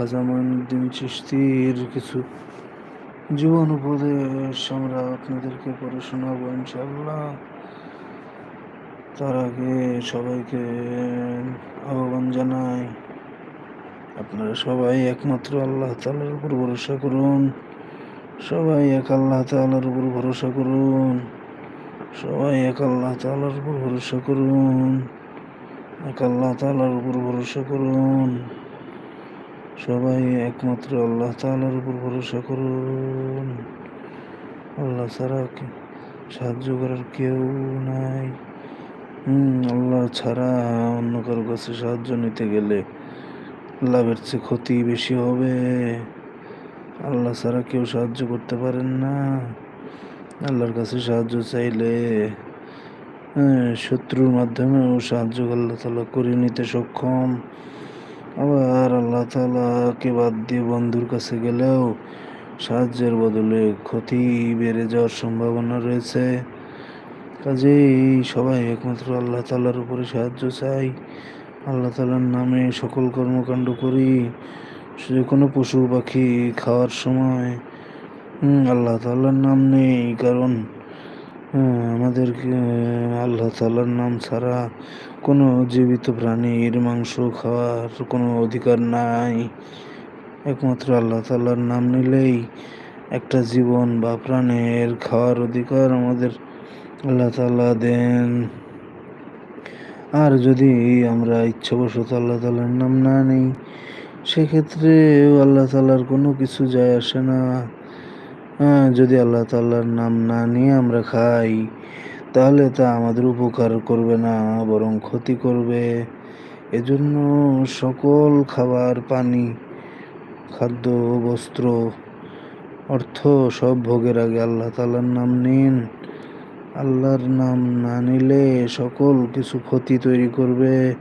খাজা চিশতির কিছু। জীবন উপদেশ আমরা আপনাদেরকে পড়ে শোনাবো ইনশাআল্লাহ। তার আগে সবাইকে আহ্বান জানাই, আপনারা সবাই একমাত্র আল্লাহ তালার উপর ভরসা করুন। সবাই এক আল্লাহ তাআলার উপর ভরসা করুন। সবাই এক আল্লাহ তালার উপর ভরসা করুন। এক আল্লাহ তালার উপর ভরসা করুন। সবাই একমাত্র আল্লাহ তালার উপর ভরসা করুন। আল্লাহ ছাড়া সাহায্য করার কেউ নাই। হুম আল্লাহ ছাড়া অন্য কারও কাছে সাহায্য নিতে গেলে লাভের চেয়ে ক্ষতি বেশি হবে। আল্লাহ ছাড়া কেউ সাহায্য করতে পারেন না। আল্লাহর কাছে সাহায্য চাইলে হ্যাঁ, শত্রুর মাধ্যমেও সাহায্য আল্লাহ তালা করে নিতে সক্ষম। আবার আল্লাহ তালাকে বাদ দিয়ে বন্ধুর কাছে গেলেও সাহায্যের বদলে ক্ষতি বেড়ে যাওয়ার সম্ভাবনা রয়েছে। কাজেই সবাই একমাত্র আল্লাহ তালার উপরে সাহায্য চাই। আল্লাহ তালার নামে সকল কর্মকাণ্ড করি যে কোনো পশু পাখি খাওয়ার সময়। আল্লাহ তাল্লার নাম নেই, কারণ আমাদেরকে আল্লাহ তালার নাম ছাড়া কোনো জীবিত প্রাণীর মাংস খাওয়ার কোনো অধিকার নাই। একমাত্র আল্লাহ তালার নাম নিলেই একটা জীবন বা প্রাণের খাওয়ার অধিকার আমাদের আল্লাহ তালা দেন। আর যদি আমরা ইচ্ছাবশত আল্লাহ তালার নাম না নিই সেক্ষেত্রে আল্লাহ তালার কোনো কিছু যায় আসে না। হ্যাঁ, যদি আল্লাহ তাল্লার নাম না নিয়ে আমরা খাই তাহলে তা আমাদের উপকার করবে না বরং ক্ষতি করবে। এজন্য সকল খাবার পানি খাদ্য বস্ত্র অর্থ সব ভোগের আগে আল্লাহ তাল্লার নাম নিন। আল্লাহর নাম না নিলে সকল কিছু ক্ষতি তৈরি করবে।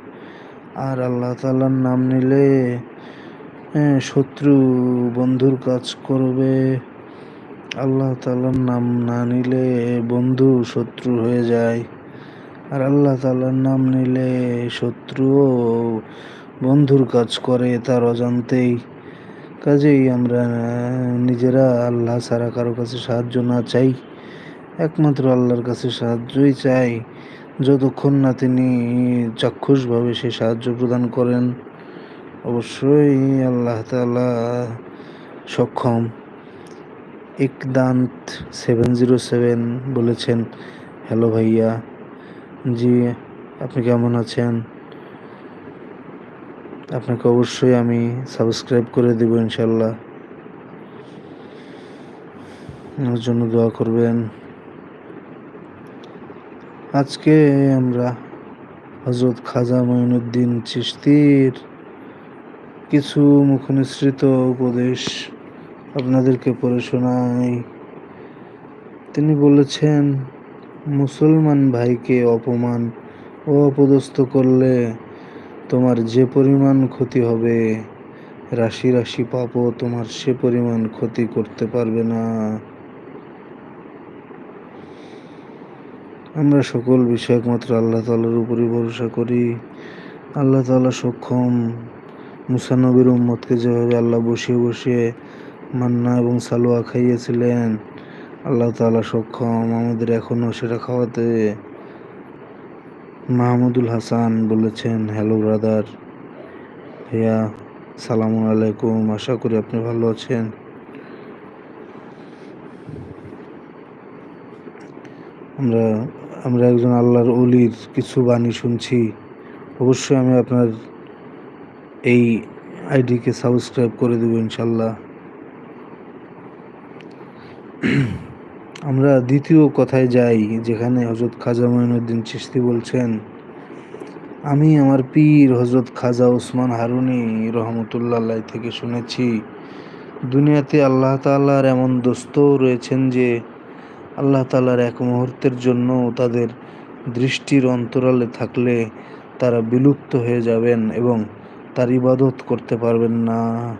আর আল্লাহ তাল্লার নাম নিলে হ্যাঁ, শত্রু বন্ধুর কাজ করবে। আল্লাহ তালার নাম না নিলে বন্ধু, শত্রু হয়ে যায়। আর আল্লাহ তালার নাম নিলে শত্রুও বন্ধুর কাজ করে তার অজান্তেই। কাজেই আমরা নিজেরা আল্লাহ ছাড়া কারও কাছে সাহায্য না চাই। একমাত্র আল্লাহর কাছে সাহায্যই চাই। যতক্ষণ না তিনি চাক্ষুষভাবে সে সাহায্য প্রদান করেন, অবশ্যই আল্লাহ তালা সক্ষম। একদান্ত সেভেন জিরো সেভেন বলেছেন, হ্যালো ভাইয়া, জি, আপনি কেমন আছেন? আপনাকে অবশ্যই আমি সাবস্ক্রাইব করে দেব ইনশাল্লাহ। আমার জন্য দোয়া করবেন। আজকে আমরা হজরত খাজা মঈনুদ্দিন চিশতির কিছু মুখনিসৃত উপদেশ আপনাদেরকে পড়ে শোনাই। তিনি বলেছেন, মুসলমান ভাইকে অপমান ও অপদস্থ করলে তোমার যে পরিমাণ ক্ষতি হবে, রাশি রাশি পাপও তোমার সে পরিমাণ ক্ষতি করতে পারবে না। আমরা সকল বিষয় একমাত্র আল্লাহ তালার উপরই ভরসা করি। আল্লাহ তালা সক্ষম। মুসানবির উম্মতকে যেভাবে আল্লাহ বসিয়ে বসিয়ে মান্না এবং সালোয়া খাইয়েছিলেন। আল্লাহ তালা সক্ষম আমাদের এখনও সেটা খাওয়াতে। মাহমুদুল হাসান বলেছেন, হ্যালো ব্রাদার, ভাইয়া, সালাম আলাইকুম, আশা করি আপনি ভালো আছেন। আমরা আমরা একজন আল্লাহর অলির কিছু বাণী শুনছি। অবশ্যই আমি আপনার এই আইডিকে সাবস্ক্রাইব করে দেবো ইনশাল্লাহ। আমরা দ্বিতীয় কথায় যাই, যেখানে হজরত খাজা মঈনুদ্দিন চিশতি বলছেন, আমি আমার পীর হজরত খাজা ওসমান হারুনি রহমতুল্লাহ থেকে শুনেছি, দুনিয়াতে আল্লাহ তাআলার এমন দোস্ত রয়েছেন যে, আল্লাহ তাআলার এক মুহূর্তের জন্য তাদের দৃষ্টির অন্তরালে থাকলে তারা বিলুপ্ত হয়ে যাবেন এবং তার ইবাদত করতে পারবেন না।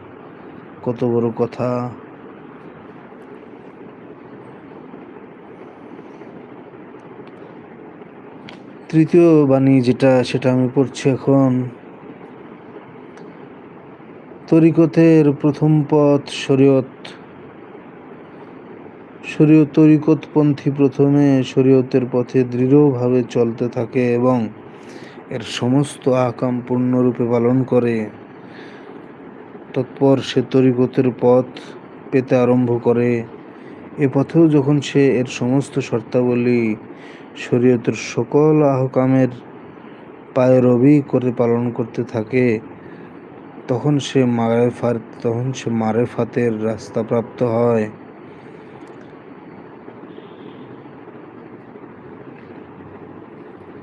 কত বড় কথা। তৃতীয় বাণী যেটা, সেটা আমি পড়ছি এখন। তরিকতের প্রথম পথ শরীয়ত। শরীয় তরিকতপন্থী প্রথমে শরীয়তের পথে দৃঢ়ভাবে চলতে থাকে এবং এর সমস্ত আকাম পূর্ণরূপে পালন করে। তৎপর সে তরিকতের পথ পেতে আরম্ভ করে। এ পথেও যখন সে এর সমস্ত শর্তাবলী শরীয়তের সকল আহকামের পায়রবি করে পালন করতে থাকে, তখন সে মারেফার তখন সে মারেফাতের রাস্তা প্রাপ্ত হয়।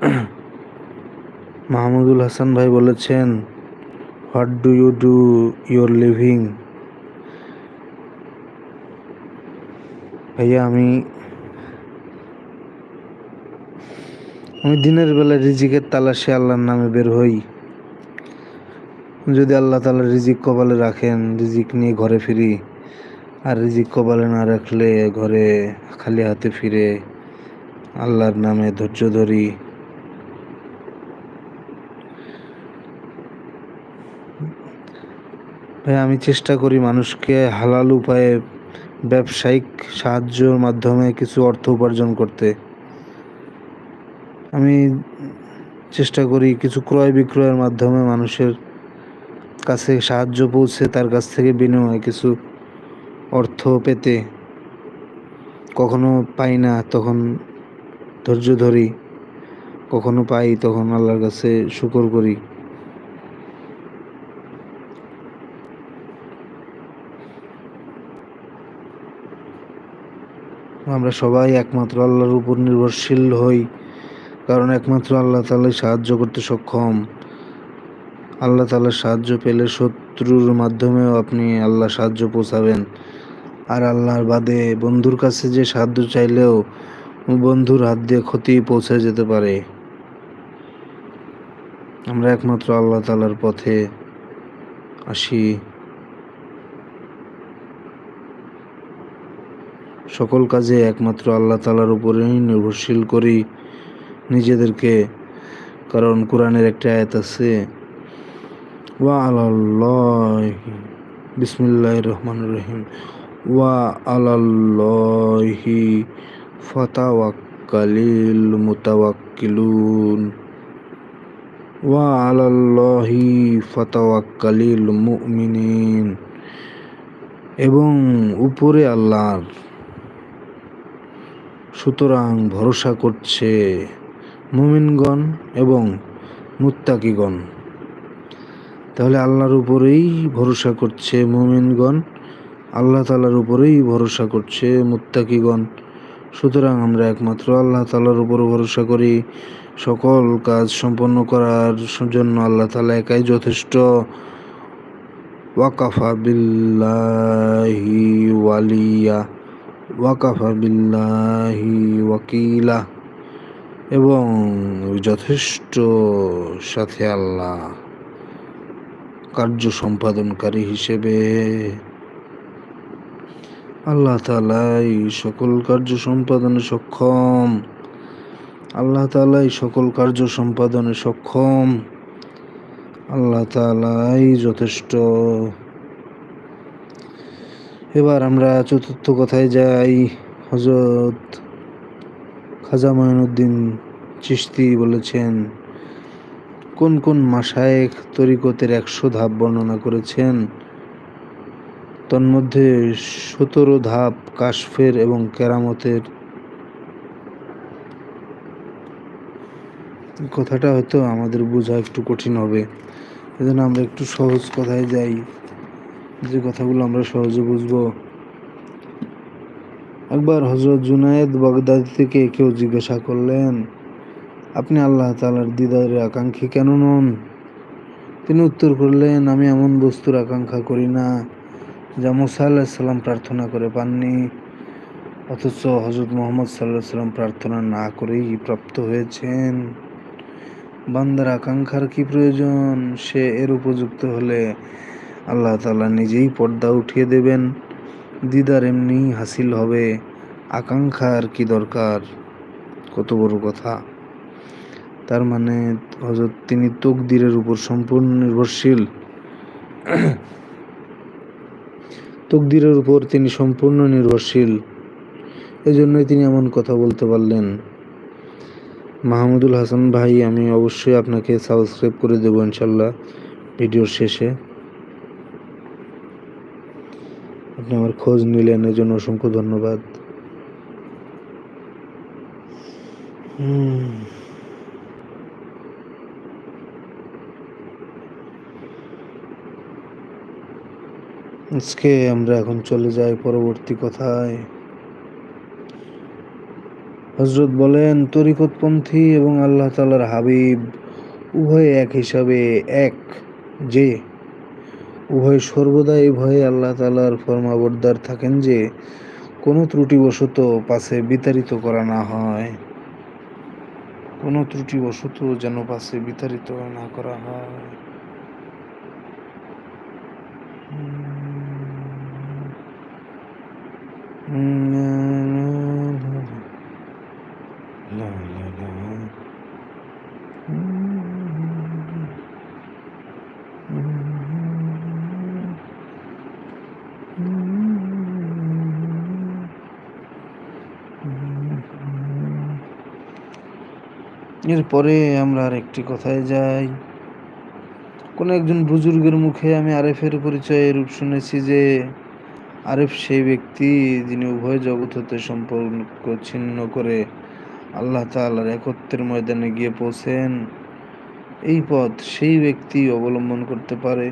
মাহমুদুল হাসান ভাই বলেছেন what do you do your living ভাইয়া, আমি আমি দিনের বেলা রিজিকের তালাশে আল্লাহর নামে বের হই। যদি আল্লাহ তালা রিজিক কপালে রাখেন, রিজিক নিয়ে ঘরে ফিরি, আর রিজিক কপালে না রাখলে ঘরে খালি হাতে ফিরে আল্লাহর নামে ধৈর্য ধরি। ভাই, আমি চেষ্টা করি মানুষকে হালাল উপায়ে ব্যবসায়িক সাহায্যের মাধ্যমে কিছু অর্থ উপার্জন করতে। আমি চেষ্টা করি কিছু ক্রয় বিক্রয়ের মাধ্যমে মানুষের কাছে সাহায্য পৌঁছে তার কাছ থেকে বিনিময়ে কিছু অর্থ পেতে। কখনো পাই না, তখন ধৈর্য ধরি। কখনো পাই, তখন আল্লাহর কাছে শুকর করি। আমরা সবাই একমাত্র আল্লাহর উপর নির্ভরশীল হই। কারণ একমাত্র আল্লাহ তালাই সাহায্য করতে সক্ষম। আল্লাহ তালার সাহায্য পেলে শত্রুর মাধ্যমেও আপনি আল্লাহ সাহায্য পৌঁছাবেন। আর আল্লাহর বাদে বন্ধুর কাছে যে সাহায্য চাইলেও বন্ধুর হাত দিয়ে ক্ষতি পৌঁছে যেতে পারে। আমরা একমাত্র আল্লাহ তালার পথে আসি। সকল কাজে একমাত্র আল্লাহ তালার উপরেই নির্ভরশীল করি। নিজেদেরকে, কারণ কোরআনের একটা আয়াত আছে, ওয়া আল্লাহ বিসমিল্লাহ রহমান রহিম, ওয়া আলাল্লাহি ফাতাওয়াক্কালিল মুতাওয়াক্কিলুন, ওয়া আলাল্লাহি ফাতাওয়াক্কালিল মুমিনিন এবং উপরে আল্লাহর সুতরাং ভরসা করছে। মুমিনগণ এবং মুত্তাকিগণ। তাহলে আল্লাহর উপরেই ভরসা করছে মুমিনগণ, আল্লাহ তালার উপরেই ভরসা করছে মুত্তাকিগণ। সুতরাং আমরা একমাত্র আল্লাহ তালার উপর ভরসা করি। সকল কাজ সম্পন্ন করার জন্য আল্লাহ তালা একাই যথেষ্ট। ওয়াকাফা বিল্লাহি ওয়ালিয়া, ওয়াকাফা বিল্লাহি ওয়াকিলা। এবং যথেষ্ট সাথে আল্লাহ কার্য সম্পাদনকারী হিসেবে আল্লাহ তালাই সকল কার্য সম্পাদনে সক্ষম। আল্লাহ তালাই সকল কার্য সম্পাদনে সক্ষম। আল্লাহ তালাই যথেষ্ট। এবার আমরা চতুর্থ কথায় যাই হজরত খাজা মঈনুদ্দিন চিস্তি বলেছেন, কোন কোন মাসায়েক তরিকতের একশো ধাপ বর্ণনা করেছেন? তন্মধ্যে সতেরো ধাপ কাশফের এবং কেরামতের। কথাটা হয়তো আমাদের বোঝা একটু কঠিন হবে। এজন্য আমরা একটু সহজ কথায় যাই। যে কথাগুলো আমরা সহজে বুঝব। একবার হজরত জুনায়েদ বাগদাদি থেকে কেউ জিজ্ঞাসা করলেন, আপনি আল্লাহ তালার দিদারের আকাঙ্ক্ষী কেন নন? তিনি উত্তর করলেন, আমি এমন বস্তুর আকাঙ্ক্ষা করি না, যা মুসা আল্লাহ সাল্লাম প্রার্থনা করে পাননি, অথচ হজরত মোহাম্মদ সাল্লাহ সাল্লাম প্রার্থনা না করেই প্রাপ্ত হয়েছেন। বান্দার আকাঙ্ক্ষার কি প্রয়োজন? সে এর উপযুক্ত হলে আল্লাহ তালা নিজেই পর্দা উঠিয়ে দেবেন। দিদার এমনি হাসিল হবে, আকাঙ্ক্ষার কি দরকার? কত বড় কথা। তার মানে হজরত তিনি তকদিরের উপর সম্পূর্ণ নির্ভরশীল। তকদিরের উপর তিনি সম্পূর্ণ নির্ভরশীল। এজন্যই তিনি এমন কথা বলতে পারলেন। মাহমুদুল হাসান ভাই, আমি অবশ্যই আপনাকে সাবস্ক্রাইব করে দেবো ইনশাল্লাহ ভিডিওর শেষে। আপনি আমার খোঁজ নিলেন এর জন্য অসংখ্য ধন্যবাদ। আজকে আমরা এখন চলে যাই পরবর্তী কথায়। হজরত বলেন, তরিকতপন্থী এবং আল্লাহ তালার হাবিব উভয় এক হিসাবে এক, যে উভয় সর্বদা এই ভয়ে আল্লাহ তালার ফর্মাবর্দার থাকেন যে, কোনো ত্রুটিবশত পাশে বিতাড়িত করা না হয়। কোনো ত্রুটিবশত যেন পাশে বিতাড়িত না করা হয়। লা লা লা এরপরে আমরা আর একটি কথায় যাই। কোনো একজন বুজুর্গের মুখে আমি আরেফের পরিচয় রূপ শুনেছি যে, আরেফ সেই ব্যক্তি যিনি উভয় জগৎ হতে সম্পর্ক ছিন্ন করে আল্লাহ তাআলার একত্রের ময়দানে গিয়ে পৌঁছেন। এই পথ সেই ব্যক্তি অবলম্বন করতে পারে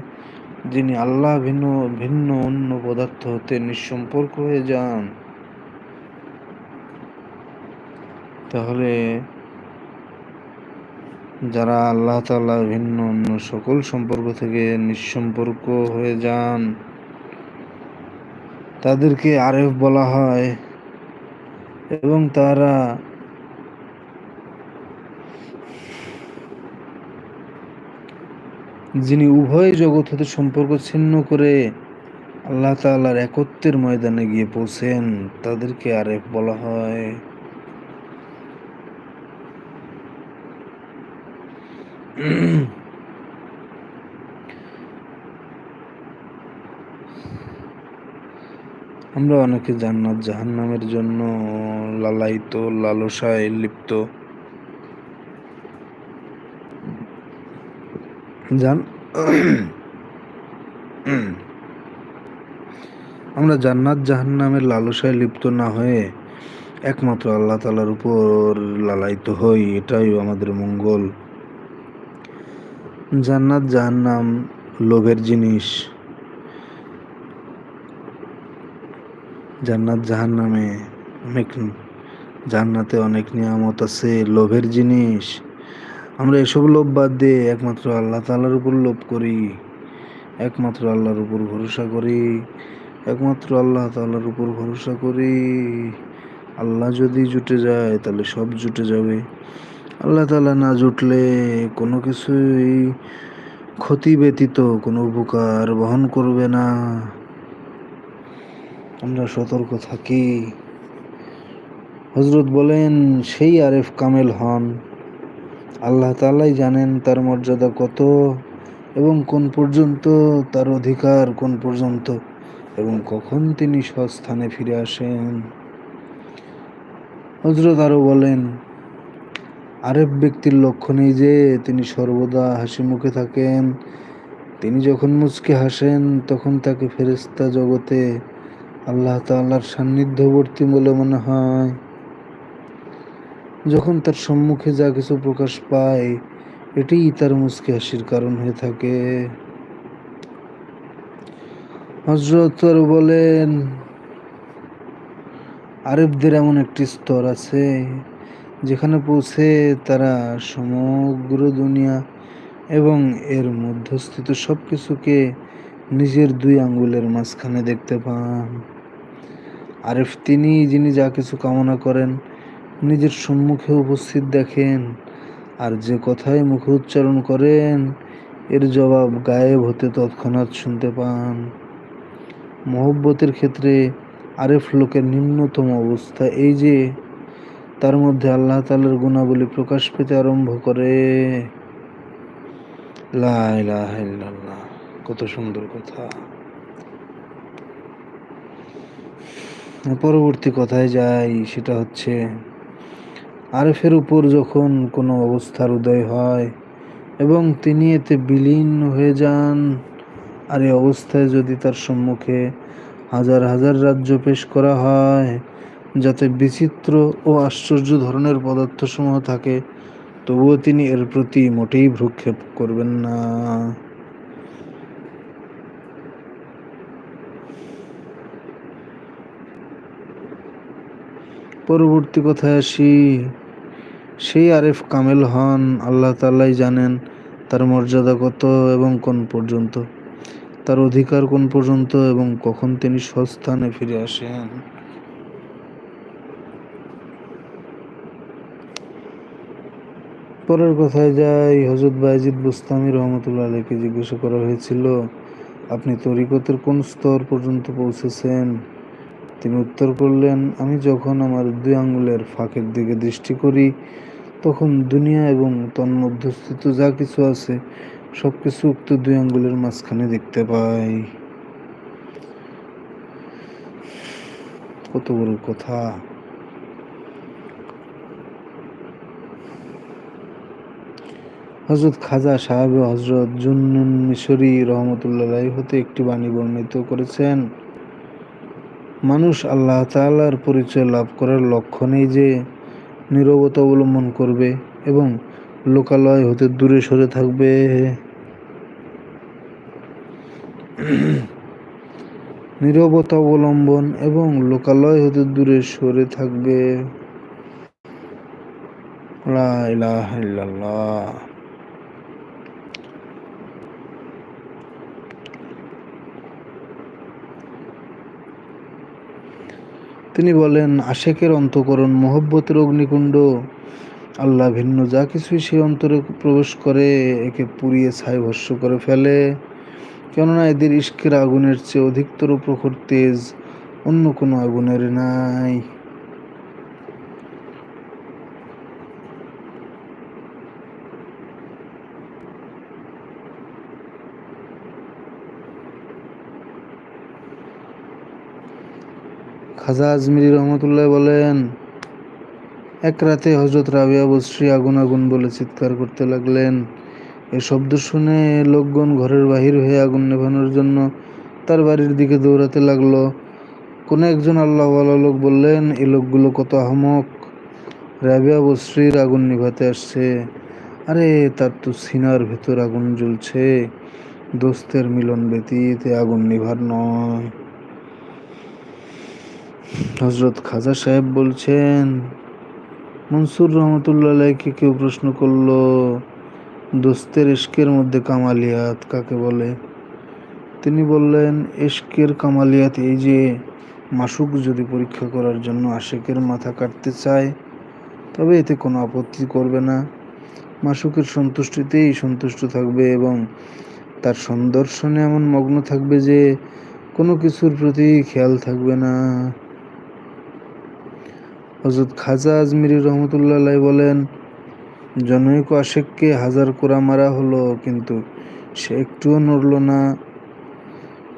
যিনি আল্লাহ ভিন্ন ভিন্ন অন্য পদার্থ হতে নিঃসম্পর্ক হয়ে যান। তাহলে যারা আল্লাহ তাআলা ভিন্ন অন্য সকল সম্পর্ক থেকে নিঃসম্পর্ক হয়ে যান, তাদেরকে আরেফ বলা হয় এবং তারা যিনি উভয় জগৎ হতে সম্পর্ক ছিন্ন করে আল্লাহ তাআলার একত্বের ময়দানে গিয়ে পৌঁছেন, তাদেরকে আরেফ বলা হয়। আমরা অনেকে জান্নাত জাহান্নামের জন্য লালায়িত, লালসায় লিপ্ত। জান আমরা জান্নাত জাহান্নামের লালসায় লিপ্ত না হয়ে একমাত্র আল্লাহ তালার উপর লালায়িত হই, এটাই আমাদের মঙ্গল। জান্নাত জাহান্নাম, লোভের জিনিস। জান্নাত জাহান্নামে অনেক, জান্নাতে অনেক নিয়ামত আছে, লোভের জিনিস। আমরা এসব লোভ বাদ দিয়ে একমাত্র আল্লাহ তালার উপর লোভ করি, একমাত্র আল্লাহর উপর ভরসা করি, একমাত্র আল্লাহ তালার উপর ভরসা করি। আল্লাহ যদি জুটে যায়, তাহলে সব জুটে যাবে। আল্লাহ তালা না জুটলে কোনো কিছুই ক্ষতি ব্যতীত, কোনো উপকার বহন করবে না। আমরা সতর্ক থাকি। হজরত বলেন, সেই আরেফ কামেল হন। আল্লাহ তালাই জানেন তার মর্যাদা কত এবং কোন পর্যন্ত তার অধিকার, কোন পর্যন্ত এবং কখন তিনি স্বস্থানে ফিরে আসেন। হজরত আরও বলেন আরেফ ব্যক্তির লক্ষ্য নেই যে তিনি সর্বদা হাসি মুখে থাকেন। তিনি যখন মুচকে হাসেন, তখন তাকে ফেরেস্তা জগতে আল্লাহ তাল্লার সান্নিধ্যবর্তী বলে মনে হয়। যখন তার সম্মুখে যা কিছু প্রকাশ পায়, এটিই তার মুচকে হাসির কারণ হয়ে থাকে। হজরত বলেন, আরেবদের এমন একটি স্তর আছে যেখানে পৌঁছে তারা সমগ্র দুনিয়া এবং এর মধ্যস্থিত সব কিছুকে নিজের দুই আঙ্গুলের মাঝখানে দেখতে পান। আরেফ তিনি, যিনি যা কিছু কামনা করেন, নিজের সম্মুখে উপস্থিত দেখেন আর যে কথায় মুখে উচ্চারণ করেন, এর জবাব গায়েব হতে তৎক্ষণাৎ শুনতে পান। মহব্বতের ক্ষেত্রে আরেফ লোকের নিম্নতম অবস্থা এই যে তার মধ্যে আল্লাহ তালের গুণাবলী প্রকাশ পেতে আরম্ভ করে। কত সুন্দর কথা। পরবর্তী কথায় যাই, সেটা হচ্ছে, আরেফের উপর যখন কোনো অবস্থার উদয় হয় এবং তিনি এতে বিলীন হয়ে যান, আর এই অবস্থায় যদি তার সম্মুখে হাজার হাজার রাজ্য পেশ করা হয় যাতে বিচিত্র ও আশ্চর্য ধরনের পদার্থসমূহ থাকে, তবুও তিনি এর প্রতি মোটেই ভ্রুক্ষেপ করবেন না। পরবর্তী কথায় আসি। সেই আরেফ কামেল হন, আল্লাহ তাল্লাই জানেন তার মর্যাদা কত এবং কোন পর্যন্ত, তার অধিকার কোন পর্যন্ত এবং কখন তিনি স্বস্থানে ফিরে আসেন। পরের কথায় যাই হজরত বাইজিদ বুস্তামি রহমতুল্লাহ আলীকে জিজ্ঞাসা করা হয়েছিল, আপনি তরিকতের কোন স্তর পর্যন্ত পৌঁছেছেন? তিনি উত্তর করলেন, আমি যখন আমার দুই আঙ্গুলের ফাঁকের দিকে দৃষ্টি করি, তখন দুনিয়া এবং তন্মধ্যস্থিত যা কিছু আছে সব কিছু উক্ত দুই আঙ্গুলের মাঝখানে দেখতে পাই। কত বড় কথা। হজরত খাজা সাহেব হজরত জুন্নুন মিশরি রহমতুল্লাহ হতে একটি বাণী বর্ণিত করেছেন, মানুষ আল্লাহ তালার পরিচয় লাভ করার লক্ষ্য নেই যে নিরবতা অবলম্বন করবে এবং লোকালয় হতে দূরে সরে থাকবে। নিরবতা অবলম্বন এবং লোকালয় হতে দূরে সরে থাকবে। তিনি বলেন, আশেকের অন্তকরণ মোহব্বতের অগ্নিকুণ্ড। আল্লাহ ভিন্ন, যা কিছুই সে অন্তরে প্রবেশ করে, একে পুড়িয়ে ছাই ভস্য করে ফেলে। কেননা এদের ইস্কের আগুনের চেয়ে অধিকতর প্রখর তেজ অন্য কোনো আগুনের নাই। খাজা আজমিরি রহমতুল্লাহ বলেন, এক রাতে হজরত রাবিয়া বশ্রী আগুন আগুন বলে চিৎকার করতে লাগলেন। এ শব্দ শুনে লোকগণ ঘরের বাহির হয়ে আগুন নেভানোর জন্য তার বাড়ির দিকে দৌড়াতে লাগল। কোনো একজন আল্লাহওয়ালা লোক বললেন এই লোকগুলো কত আহমক। রাবিয়া বশ্রীর আগুন নিভাতে আসছে। আরে, তার তো সিনার ভেতর আগুন জ্বলছে। দোস্তের মিলন ব্যতীত আগুন নিভার নয়। হজরত খাজা সাহেব বলছেন, মনসুর রহমতুল্লাহকে কেউ প্রশ্ন করল, দোস্তের ইস্কের মধ্যে কামালিয়াত কাকে বলে? তিনি বললেন ইস্কের কামালিয়াত এই যে মাসুক যদি পরীক্ষা করার জন্য আশেকের মাথা কাটতে চায়, তবে এতে কোনো আপত্তি করবে না। মাসুকের সন্তুষ্টিতেই সন্তুষ্ট থাকবে এবং তার সন্দর্শনে এমন মগ্ন থাকবে যে কোনো কিছুর প্রতি খেয়াল থাকবে না। হজরত খাজা আজমিরি রহমতুল্লাহ বলেন, জনৈক আশেককে হাজার কোরা মারা হলো, কিন্তু সে একটুও নড়ল না।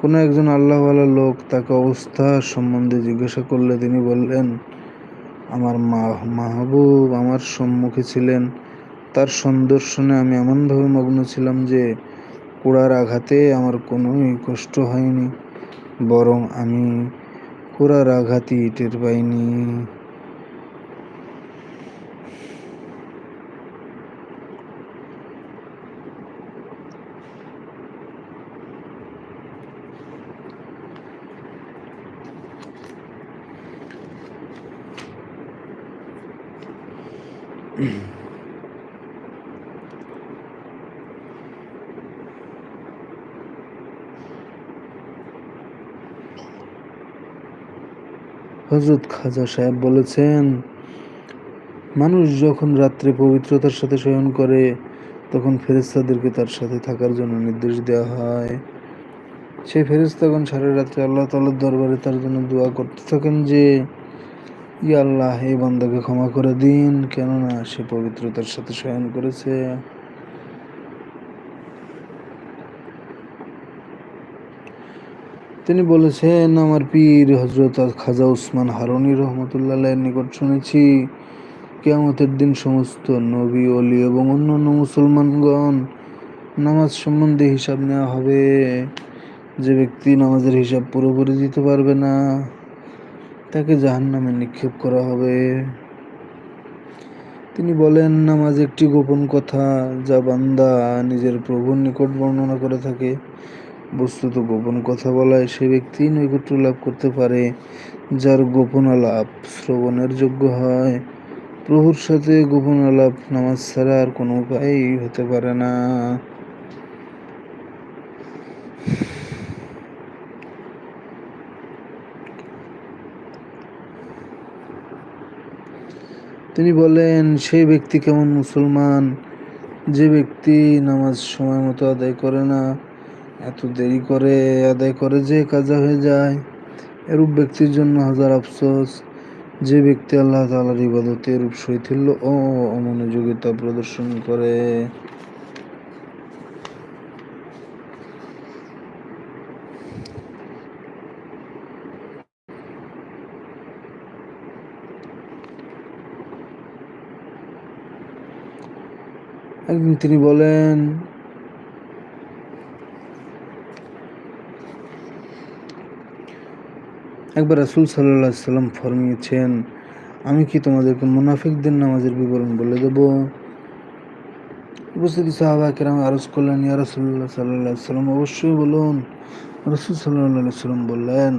কোনো একজন আল্লাহওয়ালা লোক তাকে অবস্থা সম্বন্ধে জিজ্ঞাসা করলে তিনি বললেন, আমার মা, মাহবুব আমার সম্মুখে ছিলেন। তার সন্দর্শনে আমি এমনভাবে মগ্ন ছিলাম যে কোড়ার আঘাতে আমার কোনোই কষ্ট হয়নি, বরং আমি কোড়ার আঘাতই টের পাইনি। হজরত খাজা সাহেব বলেছেন, মানুষ যখন রাত্রে পবিত্রতার সাথে শয়ন করে, তখন ফেরেস্তাদেরকে তার সাথে থাকার জন্য নির্দেশ দেওয়া হয়। সেই ফেরেস্তাগণ সারা রাত্রে আল্লাহ তাল্লার দরবারে তার জন্য দোয়া করতে থাকেন যে, ইয়া আল্লাহ এই বান্দাকে ক্ষমা করে দিন, কেননা সে পবিত্রতার সাথে শয়ন করেছে। তিনি বলেছেন, আমার পীর হজরত খাজা উসমান হারুনি রহমতুল্লাহ নিকট শুনেছি, কেয়ামতের দিন সমস্ত নবী অলি এবং অন্যান্য মুসলমানগণ নামাজ সম্বন্ধে হিসাব নেওয়া হবে। যে ব্যক্তি নামাজের হিসাব পুরোপুরি দিতে পারবে না, তাকে জাহান নামে নিক্ষেপ করা হবে। তিনি বলেন, নামাজ একটি গোপন কথা যা বান্দা নিজের প্রভুর নিকট বর্ণনা করে থাকে। বস্তুত গোপন কথা বলায় সে ব্যক্তি নৈকট্য লাভ করতে পারে, যার গোপন আলাপ শ্রবণের যোগ্য হয়। প্রভুর সাথে গোপন আলাপ নামাজ ছাড়া আর কোনো উপায়ই হতে পারে না। তিনি বলেন, সেই ব্যক্তি কেমন মুসলমান? যে ব্যক্তি নামাজ সময় মতো আদায় করে না এত দেরি করে আদায় করে যে কাজা হয়ে যায়। এরূপ ব্যক্তির জন্য হাজার আফসোস। যে ব্যক্তি আল্লাহ তালার ইবাদতে এরূপ শৈথিল্য ও অমনোযোগিতা প্রদর্শন করে। একদিন তিনি বলেন একবার রাসুল সাল্লাহ সাল্লাম ফরমিয়েছেন, আমি কি তোমাদেরকে মুনাফিকদের নামাজের বিবরণ বলে দেব? উপস্থিত সাহাবা কেরাম আরজ করলেন, ইয়া রসুল্লাহ সাল্লাহ সাল্লাম অবশ্যই বলুন। রসুল সাল্লাহ সাল্লাম বললেন,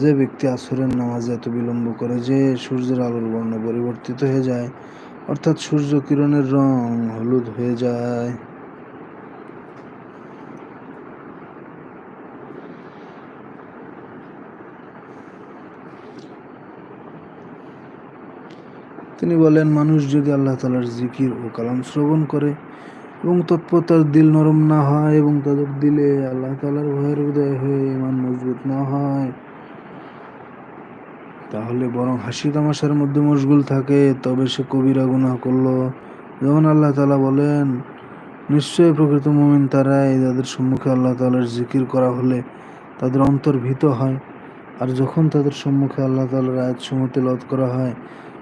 যে ব্যক্তি আসরের নামাজে এত বিলম্ব করে যে সূর্যের আলোর বর্ণ পরিবর্তিত হয়ে যায়, অর্থাৎ সূর্য কিরণের রং হলুদ হয়ে যায়। তিনি বলেন, মানুষ যদি আল্লাহ তালার জিকির ও কালাম শ্রবণ করে এবং তৎপর তার দিল নরম না হয় এবং তাদের দিলে আল্লাহ তালার ভয়ের উদয় হয়ে ইমান মজবুত না হয়, তাহলে বরং হাসি তামাশার মধ্যে মশগুল থাকে। তবে সে কবিরা গুনাহ করল। যেমন আল্লাহ তালা বলেন, নিশ্চয়ই প্রকৃত মোমিন তারাই যাদের সম্মুখে আল্লাহ তালার জিকির করা হলে তাদের অন্তর্ভীত হয়, আর যখন তাদের সম্মুখে আল্লাহ তালার আয়াত সমতে লত করা হয়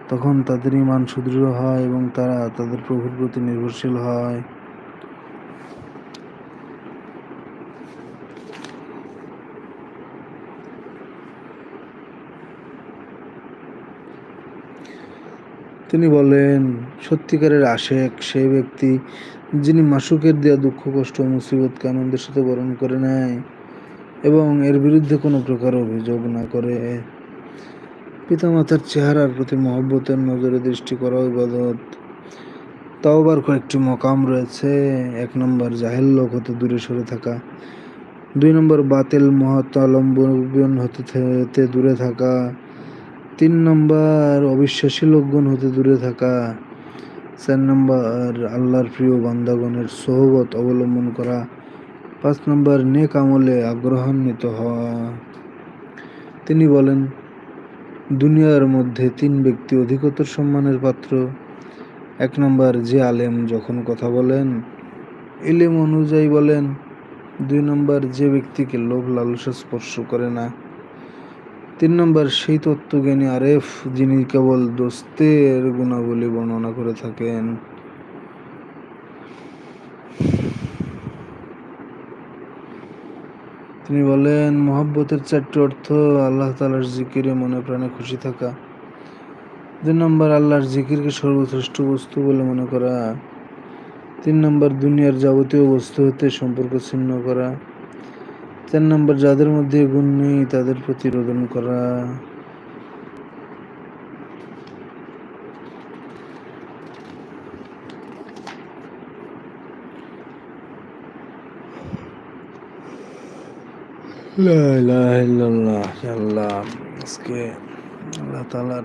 তখন তাদের ইমান সুদৃঢ় হয় এবং তারা তাদের প্রভুর প্রতি নির্ভরশীল হয়। তিনি বলেন, সত্যিকারের আশেক সেই ব্যক্তি যিনি মাসুকের দেওয়া দুঃখ, কষ্ট মুসিবতকে আনন্দের সাথে বরণ করে নেয় এবং এর বিরুদ্ধে কোনো প্রকার অভিযোগ না করে। পিতামাতার চেহারার প্রতি মহব্বতের নজরে দৃষ্টি করা ইবাদত। তাওবার কয়েকটি মকাম রয়েছে। এক নম্বর, জাহেল লোক হতে দূরে সরে থাকা। দুই নম্বর, বাতিল মহাতালম্বন হতে দূরে থাকা। তিন নম্বর, অবিশ্বাসী লোকগণ হতে দূরে থাকা। চার নম্বর, আল্লাহর প্রিয় বান্দাগণের সহবত অবলম্বন করা। পাঁচ নম্বর, নেক আমলে আগ্রহান্বিত হওয়া। তিনি বলেন দুনিয়ার মধ্যে তিন ব্যক্তি অধিকতর সম্মানের পাত্র। এক নম্বর, যে আলেম যখন কথা বলেন এলেম অনুযায়ী বলেন। দুই নম্বর, যে ব্যক্তিকে লোভ লালসা স্পর্শ করে না। তিন নম্বর, সেই তত্ত্বজ্ঞানী আরেফ, যিনি কেবল দোস্তের গুণাবলী বর্ণনা করে থাকেন। তিনি বলেন, মহাব্বতের চারটি অর্থ আল্লাহ তালার জিকিরে মনে প্রাণে খুশি থাকা। দুই নম্বর, আল্লাহর জিকিরকে সর্বশ্রেষ্ঠ বস্তু বলে মনে করা। তিন নম্বর, দুনিয়ার যাবতীয় বস্তু হতে সম্পর্ক ছিন্ন করা। চার নম্বর, যাদের মধ্যে গুণ নেই তাদের প্রতিরোধন করা। আল্লাহ, আজকে আল্লাহ তালার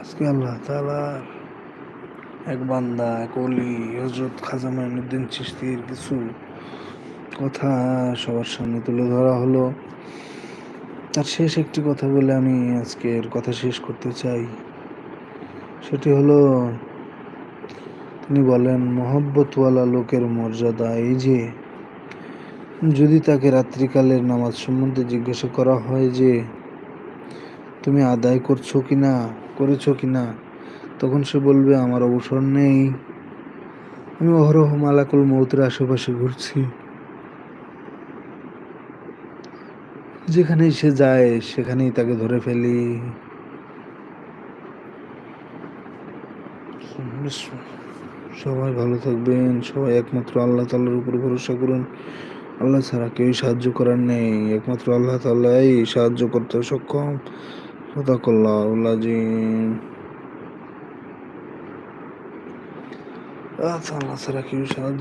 আজকে আল্লাহ তালার এক বান্দা, এক অলি হজরত খাজা চিস্তির কিছু কথা সবার সামনে তুলে ধরা হলো। তার শেষ একটি কথা বলে আমি আজকের কথা শেষ করতে চাই। সেটি হলো তিনি বলেন মহব্বতওয়ালা লোকের মর্যাদা এই যে? যদি তাকে রাত্রিকালের নামাজ সম্বন্ধে জিজ্ঞাসা করা হয় যে, তুমি আদায় করছ কি না করেছ কি না তখন সে বলবে, আমার অবসর নেই। আমি অহরহ মালাকুল মৌতের আশেপাশে ঘুরছি। যেখানেই সে যায়, সেখানেই তাকে ধরে ফেলি। সবাই ভালো থাকবেন, সবাই একমাত্র আল্লাহ তাল্লার উপর ভরসা করুন। আল্লাহ ছাড়া কেউ সাহায্য করার নেই, একমাত্র আল্লাহ তাল্লাই সাহায্য করতে সক্ষম। আচ্ছা আল্লাহ ছাড়া কেউ সাহায্য